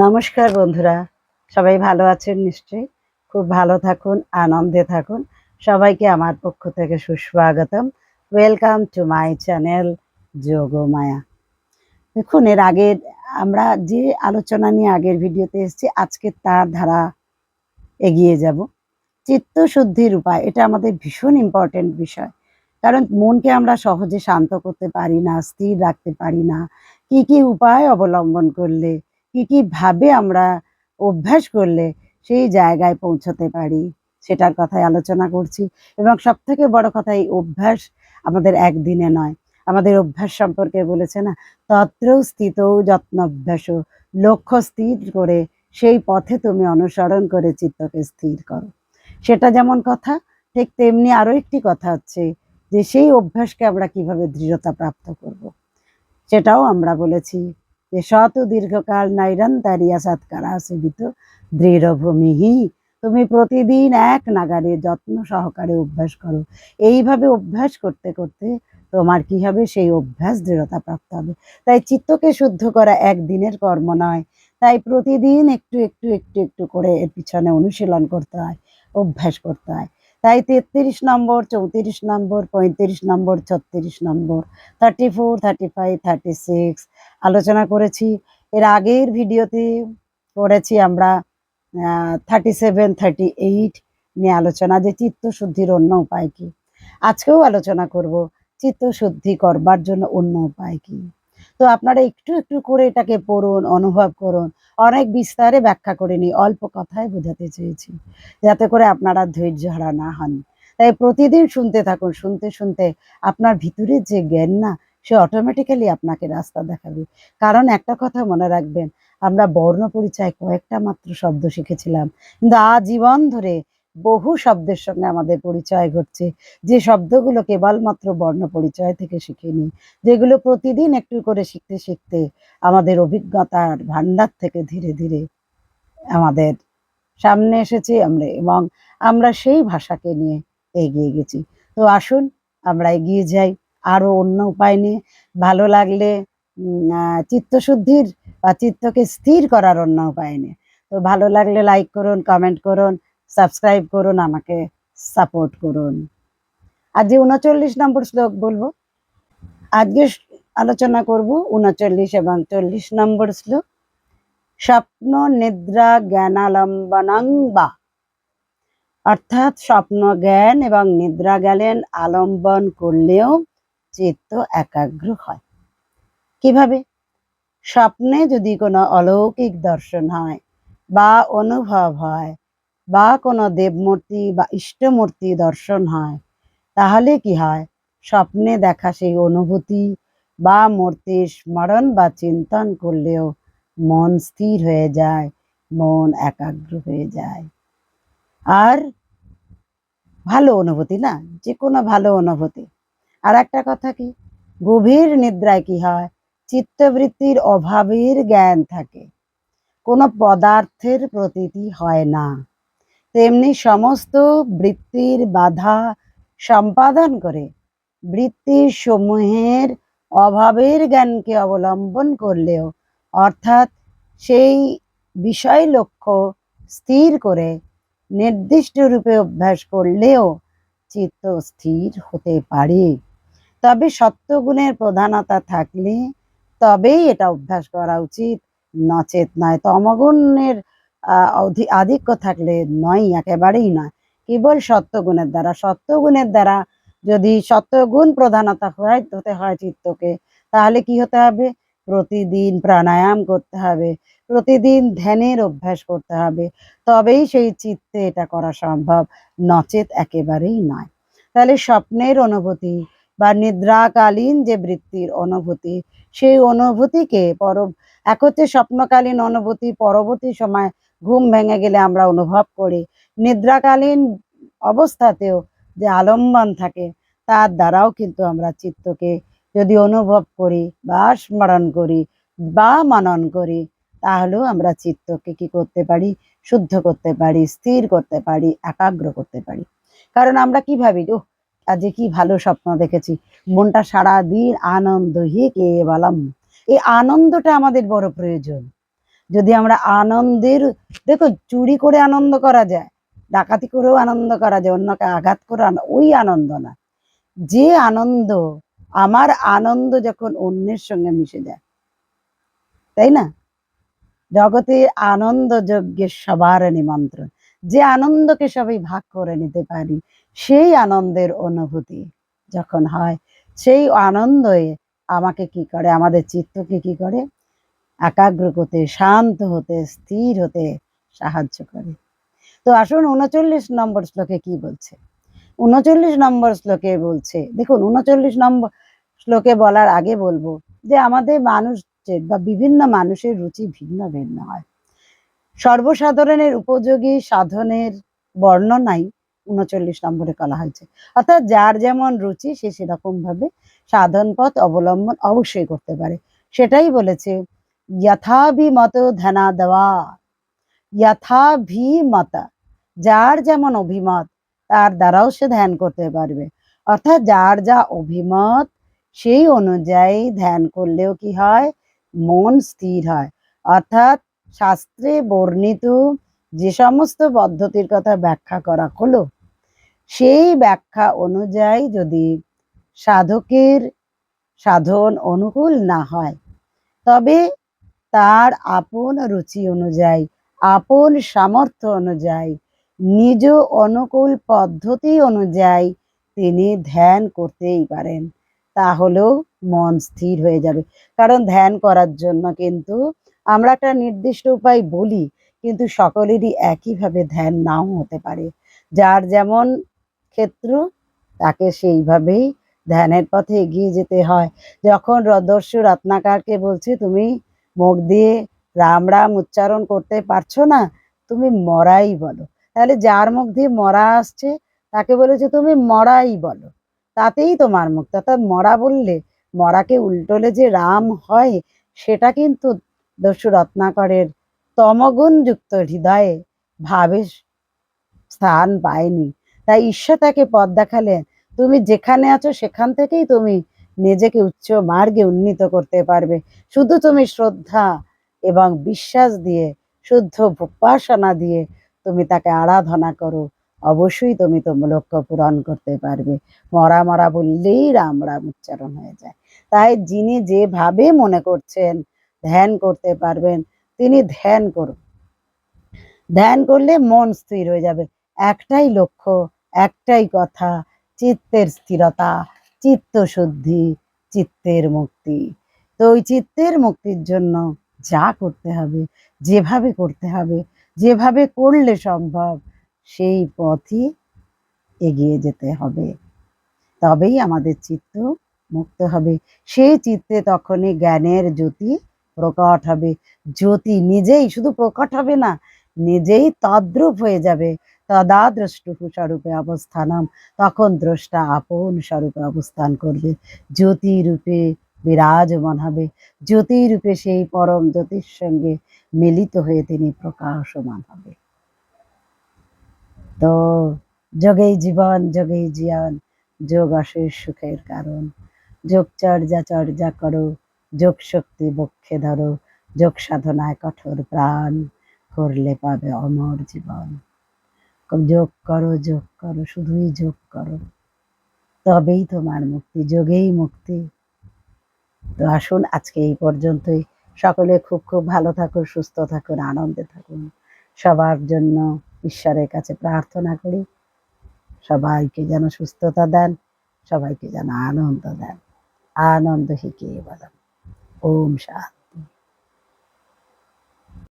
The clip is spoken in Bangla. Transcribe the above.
নমস্কার বন্ধুরা, সবাই ভালো আছেন নিশ্চয়ই? খুব ভালো থাকুন, আনন্দে থাকুন। সবাইকে আমার পক্ষ থেকে সুস্বাগতম। Welcome to my channel Yogmaya দেখুন, এর আগের আমরা যে আলোচনা নিয়ে আগের ভিডিওতে এসেছি, আজকে তার ধারা এগিয়ে যাব। চিত্তশুদ্ধির উপায় এটা আমাদের ভীষণ ইম্পর্টেন্ট বিষয়। কারণ মনকে আমরা সহজে শান্ত করতে পারি না, স্থির রাখতে পারি না। কি কি উপায় অবলম্বন করলে কি কি ভাবে আমরা অভ্যাস করলে সেই জায়গায় পৌঁছতে পারি, সেটার কথাই আলোচনা করছি। এবং সব থেকে বড় কথা, এই অভ্যাস আমাদের একদিনে নয়। আমাদের অভ্যাস সম্পর্কে বলেছে না, তত্র স্থিত যত্ন অভ্যাস লক্ষ্য স্থির করে সেই পথে তুমি অনুসরণ করে চিত্তকে স্থির করো। সেটা যেমন কথা, ঠিক তেমনি আরও একটি কথা হচ্ছে যে, সেই অভ্যাসকে আমরা কীভাবে দৃঢ়তা প্রাপ্ত করব। সেটাও আমরা বলেছি। যে শত দীর্ঘকাল নৈরন্তারিয়া সৎকারা সেবিত দৃঢ়ভূমিহি তুমি প্রতিদিন এক নাগারে যত্ন সহকারে অভ্যাস করো। এইভাবে অভ্যাস করতে করতে তোমার কি হবে? সেই অভ্যাস দৃঢ়তা প্রাপ্ত হবে। তাই চিত্তকে শুদ্ধ করা একদিনের কর্ম নয়। তাই প্রতিদিন একটু একটু একটু একটু করে এর পিছনে অনুশীলন করতে হয়, অভ্যাস করতে হয়। তাই তেত্রিশ নম্বর, চৌত্রিশ নম্বর, পঁয়ত্রিশ নম্বর, ছত্রিশ নম্বর thirty four thirty five thirty six আলোচনা করেছি। এর আগের ভিডিওতে করেছি আমরা থার্টি সেভেন থার্টি এইট নিয়ে আলোচনা, যে চিত্তশুদ্ধির অন্য উপায় কী? আজকেও আলোচনা করব, চিত্তশুদ্ধি করবার জন্য অন্য উপায় কি? তো আপনারা একটু একটু করে এটাকে পড়ুন, অনুভব করুন। অনেক বিস্তারে ব্যাখ্যা করে নি অল্প কথায় বোঝাতে চেয়েছি, যাতে করে আপনারা ধৈর্য হারা না হন। তাই প্রতিদিন শুনতে থাকুন, শুনতে শুনতে আপনার ভিতরের যে জ্ঞান না, সে অটোমেটিক্যালি আপনাকে রাস্তা দেখাবে। কারণ একটা কথা মনে রাখবেন, আমরা বর্ণ পরিচয় কয়েকটা মাত্র শব্দ শিখেছিলাম, কিন্তু আজীবন ধরে বহু শব্দের সঙ্গে আমাদের পরিচয় ঘটছে। যে শব্দগুলো কেবলমাত্র বর্ণ পরিচয় থেকে শিখিনি, যেগুলো প্রতিদিন একটু করে শিখতে শিখতে আমাদের অভিজ্ঞতার ভান্ডার থেকে ধীরে ধীরে আমাদের সামনে এসেছে আমরা এবং আমরা সেই ভাষাকে নিয়ে এগিয়ে গেছি। তো আসুন আমরা এগিয়ে যাই। আরও অন্য উপায় নিয়ে, ভালো লাগলে চিত্তশুদ্ধির বা চিত্তকে স্থির করার অন্য উপায় নিয়ে। তো ভালো লাগলে লাইক করুন কমেন্ট করুন সাবস্ক্রাইব করুন, আমাকে সাপোর্ট করুন। আজকে উনচল্লিশ নম্বর শ্লোক বলব। আজকে আলোচনা করব উনচল্লিশ এবং চল্লিশ নম্বর শ্লোক। স্বপ্ন নিদ্রা জ্ঞানালম্বনং বা। অর্থাৎ স্বপ্ন জ্ঞান এবং নিদ্রা জ্ঞান আলম্বন করলেও চিত্ত একাগ্র হয়। কীভাবে? স্বপ্নে যদি কোনো অলৌকিক দর্শন হয় বা অনুভব হয় বা কোনো দেবমূর্তি বা ইষ্টমূর্তি দর্শন হয়, তাহলে কি হয়? স্বপ্নে দেখা সেই অনুভূতি বা মূর্তির স্মরণ বা চিন্তন করলেও মন স্থির হয়ে যায়, মন একাগ্র হয়ে যায়। আর ভালো অনুভূতি না যে কোনো ভালো অনুভূতি। আর একটা কথা কি? গভীর নিদ্রায় কি হয়? চিত্তবৃত্তির অভাবের জ্ঞান থাকে। কোনো পদার্থের প্রতীতি হয় না। তেমনি সমস্ত বৃত্তির বাধা সম্পাদন করে বৃত্তির সমূহের অভাবের জ্ঞানকে অবলম্বন করলেও, অর্থাৎ সেই বিষয় লক্ষ্য স্থির করে নির্দিষ্ট রূপে অভ্যাস করলেও চিত্ত স্থির হতে পারে। তবে সত্যগুণের প্রধানতা থাকলে তবেই এটা অভ্যাস করা উচিত। নচেত নয়, তমগুণের আধিক্য থাকলে নয় একেবারেই নয়। কেবল সত্যগুণের দ্বারা। সত্যগুণের দ্বারা যদি সত্যগুণ প্রধানতা হয়, হতে হয় চিত্তকে, তাহলে কি হতে হবে? প্রতিদিন প্রাণায়াম করতে হবে। প্রতিদিন ধ্যানের অভ্যাস করতে হবে। তবেই সেই চিত্তে এটা করা সম্ভব। নচেত একেবারেই নয়। তাহলে স্বপ্নের অনুভূতি বা নিদ্রাকালীন যে বৃত্তির অনুভূতি, সেই অনুভূতিকে পর এক হচ্ছে স্বপ্নকালীন অনুভূতি পরবর্তী সময় ঘুম ভেঙে গেলে আমরা অনুভব করি। নিদ্রাকালীন অবস্থাতেও যে আলম্বন থাকে, তার দ্বারাও কিন্তু আমরা চিত্তকে যদি অনুভব করি বা স্মরণ করি বা মনন করি, তাহলেও আমরা চিত্তকে কি করতে পারি? শুদ্ধ করতে পারি, স্থির করতে পারি, একাগ্র করতে পারি। কারণ আমরা কি ভাবি ও আজকে কি ভালো স্বপ্ন দেখেছি। মনটা সারা দিন আনন্দ হি কে বলাম এই আনন্দটা আমাদের বড় প্রয়োজন। যদি আমরা আনন্দের, দেখো চুরি করে আনন্দ করা যায়, ডাকাতি করেও আনন্দ করা যায়, অন্যকে আঘাত করে ওই আনন্দ না। যে আনন্দ, আমার আনন্দ যখন অন্যের সঙ্গে মিশে যায়, তাই না? জগতে আনন্দ যজ্ঞের সবার নিমন্ত্রণ। যে আনন্দকে সবাই ভাগ করে নিতে পারি, সেই আনন্দের অনুভূতি যখন হয়, সেই আনন্দই আমাকে কি করে, আমাদের চিত্তকে কি করে একাগ্র করতে শান্ত হতে, স্থির হতে সাহায্য করে। তো আসুন উনচল্লিশ নম্বর শ্লোকে কি বলছে? উনচল্লিশ নম্বর শ্লোকে বলছে, দেখুন উনচল্লিশ নম্বর শ্লোকে বলার আগে বলব যে আমাদের মানুষের বা বিভিন্ন মানুষের রুচি ভিন্ন ভিন্ন হয়। সর্বসাধারণের উপযোগী সাধনের বর্ণনাই উনচল্লিশ নম্বরে করা হয়েছে। অর্থাৎ যার যেমন রুচি সে সেরকম ভাবে সাধন পথ অবলম্বন অবশ্যই করতে পারে। সেটাই বলেছে যথাভিমত ধ্যানা দেওয়া যথাভিমত যার যেমন অভিমত, তার দ্বারাও সে ধ্যান করতে পারবে। অর্থাৎ যার যা অভিমত, সেই অনুযায়ী ধ্যান করলেও কি হয়? মন স্থির হয়। অর্থাৎ শাস্ত্রে বর্ণিত যে সমস্ত পদ্ধতির কথা ব্যাখ্যা করা হলো, সেই ব্যাখ্যা অনুযায়ী যদি সাধকের সাধন অনুকূল না হয়, তবে তার আপন রুচি অনুযায়ী, আপন সামর্থ্য অনুযায়ী, নিজ অনুকূল পদ্ধতি অনুযায়ী তিনি ধ্যান করতেই পারেন। তাহলেও মন স্থির হয়ে যাবে। কারণ ধ্যান করার জন্য কিন্তু আমরা একটা নির্দিষ্ট উপায় বলি, কিন্তু সকলেরই একইভাবে ধ্যান নাও হতে পারে। যার যেমন ক্ষেত্র, তাকে সেইভাবেই ধ্যানের পথে এগিয়ে যেতে হয়। যখন রদস্যু রত্নাকারকে বলছে, তুমি মুখ দিয়ে রাম রাম উচ্চারণ করতে পারছ না? তুমি মরাই বলো। তাহলে যার মুখ দিয়ে মরা আসছে, তাকে বলেছে তুমি মরাই বলো। তাতেই তোমার মুক্ত। অর্থাৎ মরা বললে, মরাকে উল্টোলে যে রাম হয়, সেটা কিন্তু দস্যু রত্নাকরের তমগুণযুক্ত হৃদয়ে ভাবে স্থান পায়নি। তাই ঈশ্বর তাকে পথ দেখালেন। তুমি যেখানে আছো, সেখান থেকেই তুমি নিজেকে উচ্চ মার্গে উন্নীত করতে পারবে। শুধু তুমি শ্রদ্ধা এবং বিশ্বাস দিয়ে, শুদ্ধ উপাসনা দিয়ে তুমি তাকে আরাধনা করো, অবশ্যই তুমি তোমার লক্ষ্য পূরণ করতে পারবে। মরা মরা বললেই রাম রাম উচ্চারণ হয়ে যায়। তাই যিনি যেভাবে মনে করছেন, ধ্যান করতে পারবেন, তিনি ধ্যান করুন। ধ্যান করলে মন স্থির হয়ে যাবে। একটাই লক্ষ্য, একটাই কথা, চিত্তের স্থিরতা। চিত্ত শুদ্ধি চিত্তের মুক্তি। তো ওই চিত্তের মুক্তির জন্য যা করতে হবে, যেভাবে করতে হবে, যেভাবে করলে সম্ভব, সেই পথই এগিয়ে যেতে হবে। তবেই আমাদের চিত্ত মুক্ত হবে। সেই চিত্তে তখনই জ্ঞানের জ্যোতি প্রকট হবে। জ্যোতি নিজেই শুধু প্রকট হবে না, নিজেই তদ্রূপ হয়ে যাবে। তদা দ্রষ্টুপু স্বরূপে অবস্থানাম, তখন দ্রষ্টা আপন স্বরূপে অবস্থান করবে। জ্যোতি রূপে বিরাজমান হবে। জ্যোতি রূপে সেই পরম জ্যোতির সঙ্গে মিলিত হয়ে তিনি প্রকাশমান হবে। তো যোগেই জীবন যোগেই জীবন যোগ অশেষ সুখের কারণ। যোগ চর্যা চর্যা করো। যোগ শক্তি বক্ষে ধরো। যোগ সাধনায় কঠোর প্রাণ করলে পাবে অমর জীবন। যোগ করো যোগ করো, শুধুই যোগ করো। তবেই তোমার মুক্তি, যোগেই মুক্তি। তো আসুন আজকে এই পর্যন্তই। সকলে খুব খুব ভালো থাকুন, সুস্থ থাকুন, আনন্দে থাকুন। সবার জন্য ঈশ্বরের কাছে প্রার্থনা করি। সবাইকে যেন সুস্থতা দেন, সবাইকে যেন আনন্দ দেন। আনন্দ হিকে বলেন ওম শান্তি